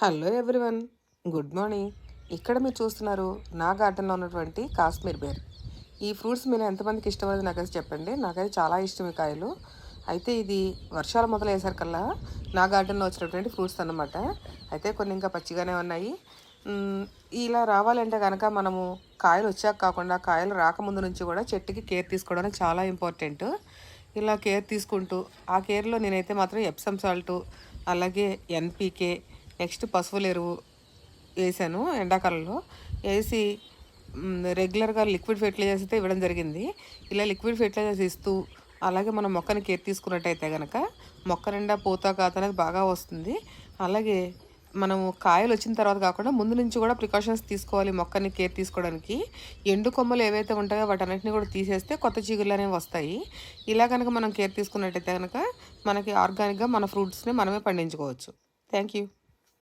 Hello everyone good morning. ఇక్కడ మీరు చూస్తున్నారు నా గార్డెన్లో ఉన్నటువంటి కాశ్మీర్ బేర్. ఈ ఫ్రూట్స్ మీరు ఎంతమందికి ఇష్టమైనది నాకైతే చెప్పండి. నాకైతే చాలా ఇష్టం ఈ కాయలు. అయితే ఇది వర్షాలు మొదలయ్యేసరికల్లా నా గార్డెన్లో వచ్చినటువంటి ఫ్రూట్స్ అన్నమాట. అయితే కొన్ని ఇంకా పచ్చిగానే ఉన్నాయి. ఇలా రావాలంటే కనుక మనము కాయలు వచ్చాక కాకుండా కాయలు రాకముందు నుంచి కూడా చెట్టుకి కేర్ తీసుకోవడం చాలా ఇంపార్టెంట్. ఇలా కేర్ తీసుకుంటూ ఆ కేర్లో నేనైతే మాత్రం ఎప్సమ్ సాల్ట్ అలాగే ఎన్పీకే నెక్స్ట్ పశువుల ఎరువు వేసాను ఎండాకాలంలో. వేసి రెగ్యులర్గా లిక్విడ్ ఫెర్టిలైజర్స్ అయితే ఇవ్వడం జరిగింది. ఇలా లిక్విడ్ ఫెర్టిలైజర్స్ ఇస్తూ అలాగే మనం మొక్కని కేర్ తీసుకున్నట్టయితే కనుక మొక్క నిండా పూత కాత అనేది బాగా వస్తుంది. అలాగే మనము కాయలు వచ్చిన తర్వాత కాకుండా ముందు నుంచి కూడా ప్రికాషన్స్ తీసుకోవాలి మొక్కని కేర్ తీసుకోవడానికి. ఎండు కొమ్మలు ఏవైతే ఉంటాయో వాటన్నిటిని కూడా తీసేస్తే కొత్త చిగుళ్ళు అనేవి వస్తాయి. ఇలా కనుక మనం కేర్ తీసుకున్నట్టయితే కనుక మనకి ఆర్గానిక్గా మన ఫ్రూట్స్ని మనమే పండించుకోవచ్చు. Thank you